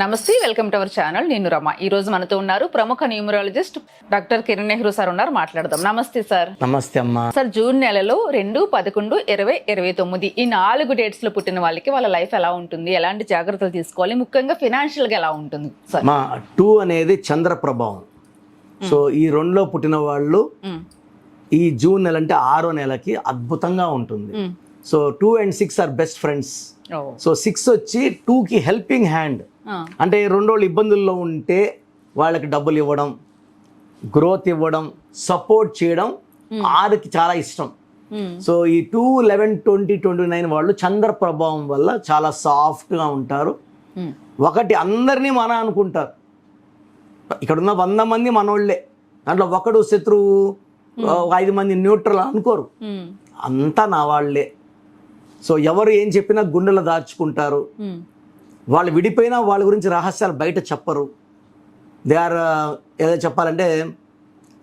నమస్తే welcome to our channel. నేను రమ. ఈ రోజు మనతో ఉన్నారు ప్రముఖ numerologist doctor Kiran Nehru sir ఉన్నారు. మాట్లాడదాం. నమస్తే సార్. నమస్తే అమ్మా. సార్ జూన్ నెలలో రెండు పదకొండు ఇరవై ఇరవై తొమ్మిది ఈ నాలుగు డేట్స్లో పుట్టిన వాళ్ళకి వాళ్ళ లైఫ్ ఎలా ఉంటుంది? ఎలాంటి జాగ్రత్తలు తీసుకోవాలి? ముఖ్యంగా ఫినాన్షియల్గా ఎలా ఉంటుంది సార్? మా టూ అనేది చంద్ర ప్రభావం. సో ఈ రెండులో పుట్టిన వాళ్ళు ఈ జూన్ నెల అంటే ఆరో నెలకి అద్భుతంగా ఉంటుంది. So two and six are best friends so six వచ్చి టూకి హెల్పింగ్ హ్యాండ్ అంటే రెండు రోజులు ఇబ్బందుల్లో ఉంటే వాళ్ళకి డబ్బులు ఇవ్వడం గ్రోత్ ఇవ్వడం సపోర్ట్ చేయడం ఆరుకి చాలా ఇష్టం. సో ఈ two eleven twenty twenty nine వాళ్ళు చంద్ర ప్రభావం వల్ల చాలా సాఫ్ట్గా ఉంటారు. ఒకటి అందరినీ మన అనుకుంటారు. ఇక్కడ ఉన్న వంద మంది మనోళ్ళే. దాంట్లో ఒకడు శత్రువు ఒక ఐదు మంది న్యూట్రల్ అనుకోరు. అంతా నా వాళ్ళే. సో ఎవరు ఏం చెప్పినా గుండెలో దాచుకుంటారు. వాళ్ళు విడిపోయినా వాళ్ళ గురించి రహస్యాలు బయట చెప్పరు. దే ఆర్ ఏదో చెప్పాలంటే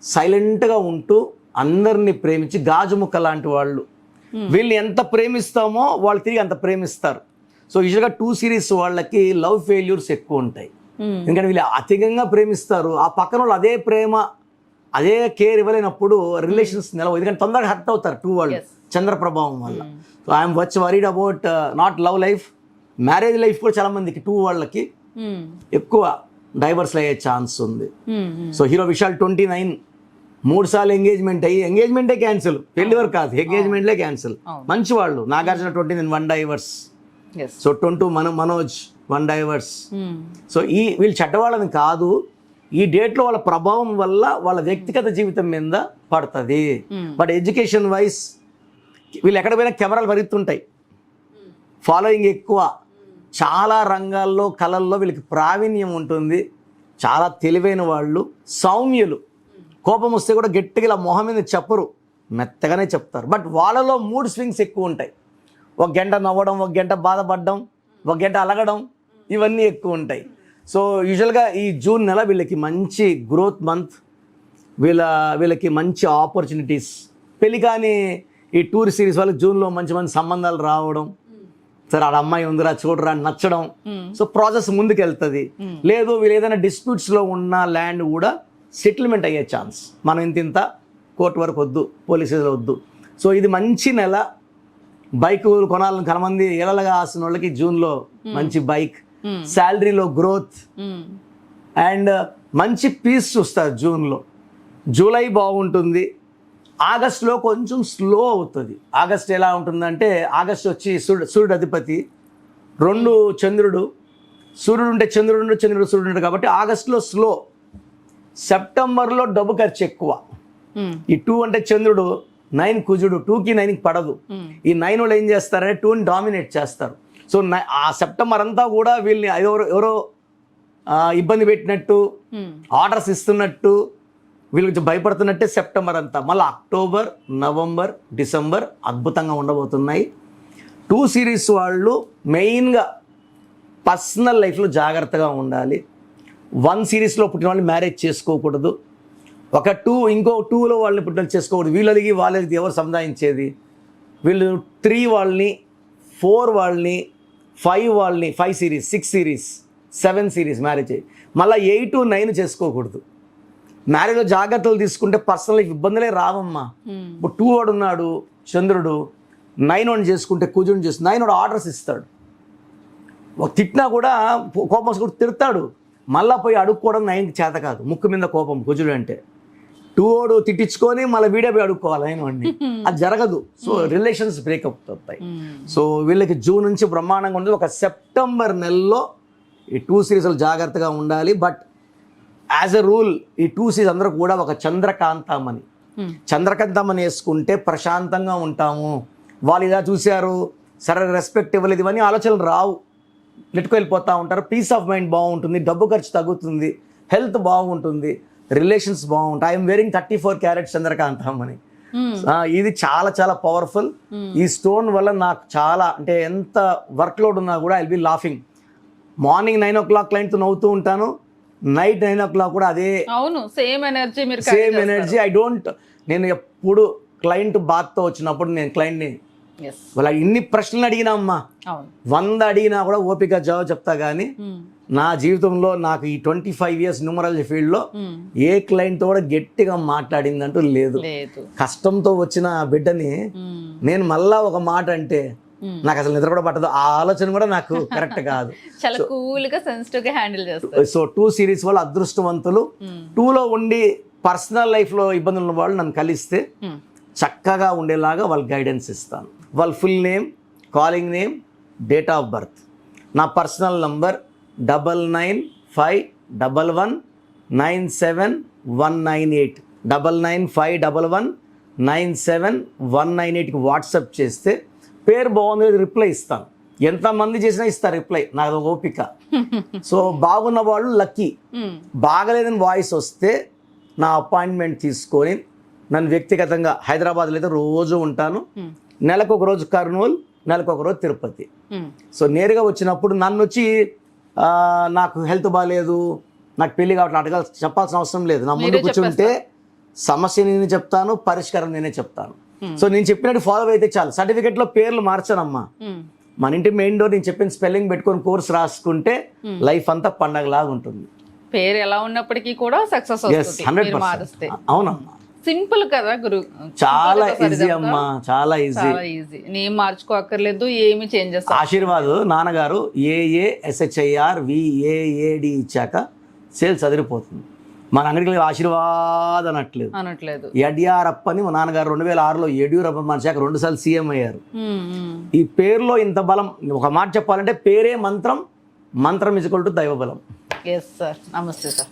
సైలెంట్గా ఉంటూ అందరినీ ప్రేమించి గాజు ముక్క లాంటి వాళ్ళు. వీళ్ళని ఎంత ప్రేమిస్తామో వాళ్ళు తిరిగి అంత ప్రేమిస్తారు. సో యూజువల్గా టూ సిరీస్ వాళ్ళకి లవ్ ఫెయిల్యూర్స్ ఎక్కువ ఉంటాయి. మ్, ఎందుకంటే వీళ్ళు అధికంగా ప్రేమిస్తారు. ఆ పక్కన వాళ్ళు అదే ప్రేమ అదే కేర్ ఇవ్వలేనప్పుడు రిలేషన్స్ నిలవు ఎందుకంటే తొందరగా హర్ట్ అవుతారు టూ వాళ్ళు. చంద్ర ప్రభావం వల్ల. సో ఐఎమ్ వచ్చి worried about not love life marriage life కూడా చాలా మందికి టూ వాళ్ళకి మ్, ఎక్కువ డైవర్స్ అయ్యే ఛాన్స్ ఉంది. So hero Vishal twenty nine మూడు సార్లు ఎంగేజ్మెంట్ అయ్యి ఎంగేజ్మెంటే క్యాన్సిల్ పెళ్ళి వరకు కాదు ఎంగేజ్మెంట్లే క్యాన్సిల్ అవును. మంచి వాళ్ళు Nagarjuna twenty nine one divorce. So twenty two మన మనోజ్ వన్ డైవర్స్ సో ఈ వీళ్ళు చెడ్డవాళ్ళని కాదు ఈ డేట్లో వాళ్ళ ప్రభావం వల్ల వాళ్ళ వ్యక్తిగత జీవితం మీద పడుతుంది. Hmm. బట్ ఎడ్యుకేషన్ వైజ్ వీళ్ళు ఎక్కడ పోయినా కెమెరాలు పరిగెత్తుంటాయి. ఫాలోయింగ్ ఎక్కువ. చాలా రంగాల్లో కళల్లో వీళ్ళకి ప్రావీణ్యం ఉంటుంది. చాలా తెలివైన వాళ్ళు సౌమ్యులు. కోపం వస్తే కూడా గట్టిగా ఇలా మొహం మీద చెప్పరు. మెత్తగానే చెప్తారు. బట్ వాళ్ళలో మూడు స్వింగ్స్ ఎక్కువ ఉంటాయి. ఒక గంట నవ్వడం ఒక గంట బాధపడడం ఒక గంట అలగడం ఇవన్నీ ఎక్కువ ఉంటాయి. సో యూజువల్గా ఈ జూన్ నెల వీళ్ళకి మంచి గ్రోత్ మంత్. వీళ్ళ వీళ్ళకి మంచి ఆపర్చునిటీస్. పెళ్ళి కానీ ఈ టూర్ సిరీస్ వాళ్ళకి జూన్లో మంచి మంచి సంబంధాలు రావడం సరే ఆడ అమ్మాయి ఉందిరా చూడరా అని నచ్చడం సో ప్రాసెస్ ముందుకు వెళ్తుంది లేదు వీళ్ళు ఏదైనా డిస్ప్యూట్స్లో ఉన్న ల్యాండ్ కూడా సెటిల్మెంట్ అయ్యే ఛాన్స్. మనం ఇంత ఇంత కోర్టు వరకు వద్దు పోలీసులు వద్దు. సో ఇది మంచి నెల. బైక్ కొనాలని కనమంది ఏళ్ళగా ఆసిన వాళ్ళకి జూన్లో మంచి బైక్. శాలరీలో గ్రోత్. అండ్ మంచి పీస్ చూస్తారు జూన్లో. జూలై బాగుంటుంది. ఆగస్ట్లో కొంచెం స్లో అవుతుంది. ఆగస్ట్ ఎలా ఉంటుందంటే ఆగస్ట్ వచ్చి సూర్యుడు సూర్యుడు అధిపతి రెండు చంద్రుడు సూర్యుడు ఉంటే చంద్రుడు ఉంటే చంద్రుడు సూర్యుడు ఉంటాడు కాబట్టి ఆగస్ట్లో స్లో. సెప్టెంబర్లో డబ్బు ఖర్చు ఎక్కువ. ఈ టూ అంటే చంద్రుడు నైన్ కుజుడు టూకి నైన్కి పడదు. ఈ నైన్ వాళ్ళు ఏం చేస్తారంటే టూని డామినేట్ చేస్తారు. సో ఆ సెప్టెంబర్ అంతా కూడా వీళ్ళని ఎవరో ఎవరో ఇబ్బంది పెట్టినట్టు ఆర్డర్స్ ఇస్తున్నట్టు వీళ్ళు కొంచెం భయపడుతున్నట్టే సెప్టెంబర్ అంతా. మళ్ళీ అక్టోబర్ నవంబర్ డిసెంబర్ అద్భుతంగా ఉండబోతున్నాయి. టూ సిరీస్ వాళ్ళు మెయిన్గా పర్సనల్ లైఫ్లో జాగ్రత్తగా ఉండాలి. వన్ సిరీస్లో పుట్టిన వాళ్ళు మ్యారేజ్ చేసుకోకూడదు. ఒక టూ ఇంకో టూలో వాళ్ళని పుట్టిన చేసుకోకూడదు. వీళ్ళకి వాళ్ళకి ఎవరు సముదాయించేది? వీళ్ళు త్రీ వాళ్ళని ఫోర్ వాళ్ళని ఫైవ్ వాళ్ళని five series six series seven series marriage మళ్ళీ ఎయిట్ నైన్ చేసుకోకూడదు. మ్యారేజ్లో జాగ్రత్తలు తీసుకుంటే పర్సనల్ లైఫ్ ఇబ్బందులే రావమ్మా. ఇప్పుడు టూ వాడు ఉన్నాడు చంద్రుడు నైన్ వన్ చేసుకుంటే కుజుని చేసి నైన్ వాడు ఆర్డర్స్ ఇస్తాడు. ఒక తిట్టినా కూడా కోపం కూడా తిడతాడు. మళ్ళా పోయి అడుక్కోవడం నైన్కి చేత కాదు. ముక్కు మీద కోపం కుజుడు అంటే. టూ ఓడు తిట్టించుకొని మళ్ళీ వీడియో పోయి అడుక్కోవాలి నైన్ వాడిని. అది జరగదు. సో రిలేషన్స్ బ్రేకప్ అవుతాయి. సో వీళ్ళకి జూన్ నుంచి బ్రహ్మాండంగా ఉంటుంది ఒక సెప్టెంబర్ నెలలో ఈ టూ సిరీస్లు జాగ్రత్తగా ఉండాలి. బట్ యాజ్ ఎ రూల్ ఈ టూ సిరీస్ అందరూ కూడా ఒక చంద్రకాంతమని మ్. చంద్రకాంతమని వేసుకుంటే ప్రశాంతంగా ఉంటాము. వాళ్ళు ఇలా చూశారు సరే రెస్పెక్ట్ ఇవ్వలేదు ఇవన్నీ ఆలోచనలు రావు. నెట్టుకు వెళ్ళిపోతూ ఉంటారు. పీస్ ఆఫ్ మైండ్ బాగుంటుంది డబ్బు ఖర్చు తగ్గుతుంది హెల్త్ బాగుంటుంది రిలేషన్స్ బాగుంటాయి. I'm wearing thirty four carats చంద్రకాంతం అని ఇది చాలా చాలా పవర్ఫుల్ ఈ స్టోన్ వల్ల నాకు చాలా అంటే ఎంత వర్క్ లోడ్ ఉన్నా కూడా I be laughing morning nine o'clock క్లయింట్తో నవ్వుతూ ఉంటాను. నైట్ నైన్ ఓ క్లాక్ కూడా అదే అవును సేమ్ ఎనర్జీ మీరు సేమ్. ఎనర్జీ ఐ డోంట్ నేను ఎప్పుడు క్లయింట్ బాత్తో వచ్చినప్పుడు నేను క్లయింట్ని. వాళ్ళ ఇన్ని ప్రశ్నలు అడిగినా అమ్మా వంద అడిగినా కూడా ఓపిక జవాబు చెప్తా కానీ మ్. నా జీవితంలో నాకు ఈ ట్వంటీ ఫైవ్ ఇయర్స్ న్యూమరాలజీ ఫీల్డ్లో ఏ క్లయింట్తో కూడా గట్టిగా మాట్లాడిందంటూ లేదు లేదు కష్టంతో వచ్చిన ఆ బిడ్డని ఉమ్, నేను మళ్ళా ఒక మాట అంటే Hmm. నాకు అసలు నిద్ర కూడా పట్టదు. ఆ ఆలోచన కూడా నాకు కరెక్ట్ కాదు. చాలా కూల్గా సెన్సిటివ్గా హ్యాండిల్ చేస్తారు. సో టూ సిరీస్ వాళ్ళు అదృష్టవంతులు. టూలో ఉండి పర్సనల్ లైఫ్లో ఇబ్బందులు ఉన్న వాళ్ళు నన్ను కలిస్తే ఉమ్, చక్కగా ఉండేలాగా వాళ్ళ గైడెన్స్ ఇస్తాను. వాళ్ళ full name calling name date of birth నా personal number double nine five double one nine seven one nine eight double nine five double one nine seven one nine ఎయిట్కి వాట్సాప్ చేస్తే పేరు బాగుంది రిప్లై ఇస్తాను. ఎంతమంది చేసినా ఇస్తారు రిప్లై నాకు ఒక ఓపిక. సో బాగున్న వాళ్ళు లక్కీ ఉమ్, బాగలేదని వాయిస్ వస్తే నా అపాయింట్మెంట్ తీసుకొని నన్ను వ్యక్తిగతంగా హైదరాబాద్లో అయితే రోజు ఉంటాను. ఉమ్, నెలకు ఒక రోజు కర్నూలు నెలకు ఒక రోజు తిరుపతి. ఉమ్, సో నేరుగా వచ్చినప్పుడు నన్ను వచ్చి నాకు హెల్త్ బాగాలేదు నాకు పెళ్ళి కావట్లేదు అడగాల్సి చెప్పాల్సిన అవసరం లేదు. నా ముందు కూర్చుంటే సమస్య నేనే చెప్తాను పరిష్కారం నేనే చెప్తాను. Hmm. సో నేను చెప్పినట్టు ఫాలో అయితే చాలు. సర్టిఫికెట్లో పేర్లు మార్చానమ్మా. మన ఇంటి మెయిన్ డోర్ నేను చెప్పిన స్పెల్లింగ్ పెట్టుకొని కోర్స్ రాసుకుంటే. లైఫ్ అంతా పండగలాగా ఉంటుంది. పేరు ఎలా ఉన్నప్పటికీ కూడా సక్సెస్ అవునమ్మా. సింపుల్ కదా గురు. చాలా ఈజీ. అమ్మా చాలా ఈజీ ఈజీ నేను మార్చుకోక్కర్లేదు ఏమి చేంజెస్ ఆశీర్వాద్ నాన్నగారు ఏఏ ఎస్హెచ్ఐఆర్ విఏఏడి ఇచ్చాక సేల్స్ అదిరిపోతుంది. మన అంగడికి ఆశీర్వాద్ అనట్లేదు. అనట్లేదు. యడ్యారప్ప అని మా నాన్నగారు రెండు వేల ఆరులో యడ్యూరప్ప మనిషాక రెండు సార్లు సీఎం అయ్యారు. ఈ పేరులో ఇంత బలం ఒక మాట చెప్పాలంటే పేరే మంత్రం మంత్రం ఇజుకొల్ టు దైవ బలం. ఎస్ సార్ నమస్తే సార్